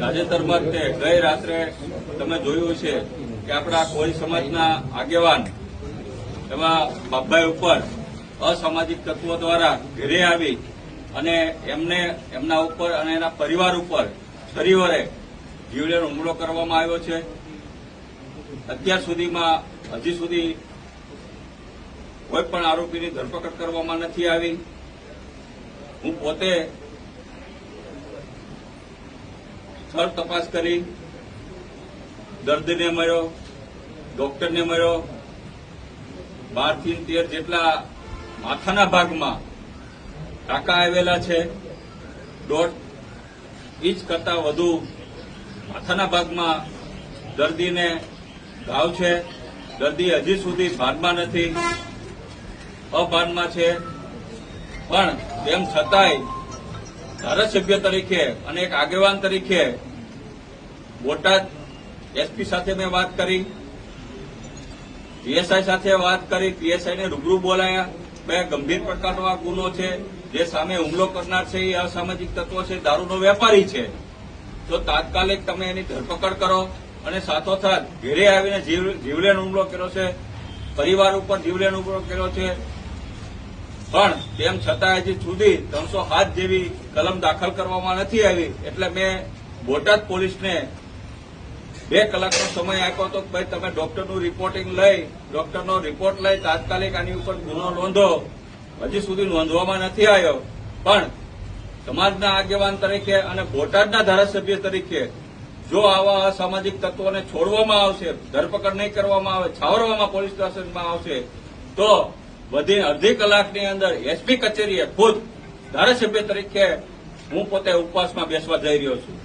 તાજેતરમાં તે ગઈ રાત્રે તમે જોયું છે કે આપણા કોઈ સમાજના આગેવાન એમાં બાપભાઈ ઉપર અસામાજિક તત્વો દ્વારા ઘેરે આવી અને એમને એમના ઉપર અને એના પરિવાર ઉપર શનિવારે જીવલેણ હુમલો કરવામાં આવ્યો છે. અત્યાર સુધીમાં હજી સુધી કોઈ પણ આરોપીની ધરપકડ કરવામાં નથી આવી. હું પોતે સ્થળ તપાસ કરી, દર્દીને મળ્યો, ડોક્ટરને મળ્યો. બારથી તેર જેટલા માથાના ભાગમાં ટાંકા આવેલા છે. દોઢ ઇંચ કરતા વધુ માથાના ભાગમાં દર્દીને ઘાવ છે. દર્દી હજી સુધી ભાનમાં નથી. અભાનમાં છે. પણ તેમ છતાંય ધારાસભ્ય તરીકે અને એક આગેવાન તરીકે બોટાદ એસપી સાથે મેં વાત કરી, પીએસઆઈ સાથે વાત કરી, પીએસઆઈને રૂબરૂ બોલાયા. બે ગંભીર પ્રકારનો આ ગુનો છે. જે સામે હુમલો કરનાર છે, એ અસામાજિક તત્વો છે, દારૂનો વેપારી છે. તો તાત્કાલિક તમે એની ધરપકડ કરો અને સાથોસાથ ઘેરે આવીને જીવ- જીવલેણ હુમલો કર્યો છે, પરિવાર ઉપર જીવલેણ હુમલો કર્યો છે પણ તેમ છતાં હજી સુધી ત્રણસો સાત જેવી કલમ દાખલ કરવામાં નથી આવી. એટલે મેં બોટાદ પોલીસને બે કલાકનો સમય આપ્યો હતો ભાઈ તમે ડોક્ટરનું રિપોર્ટિંગ લઈ, ડોક્ટરનો રિપોર્ટ લઈ, તાત્કાલિક આની ઉપર ગુનો નોંધો. હજી સુધી નોંધવામાં નથી આવ્યો. પણ સમાજના આગેવાન તરીકે અને બોટાદના ધારાસભ્ય તરીકે જો આવા અસામાજિક તત્વોને છોડવામાં આવશે, ધરપકડ નહીં કરવામાં આવે, છાવરવામાં પોલીસ સ્ટેશનમાં આવશે, તો વધે અડધી કલાકની અંદર એસપી કચેરીએ ખુદ ધારાસભ્ય તરીકે હું પોતે ઉપવાસમાં બેસવા જઈ રહ્યો છું.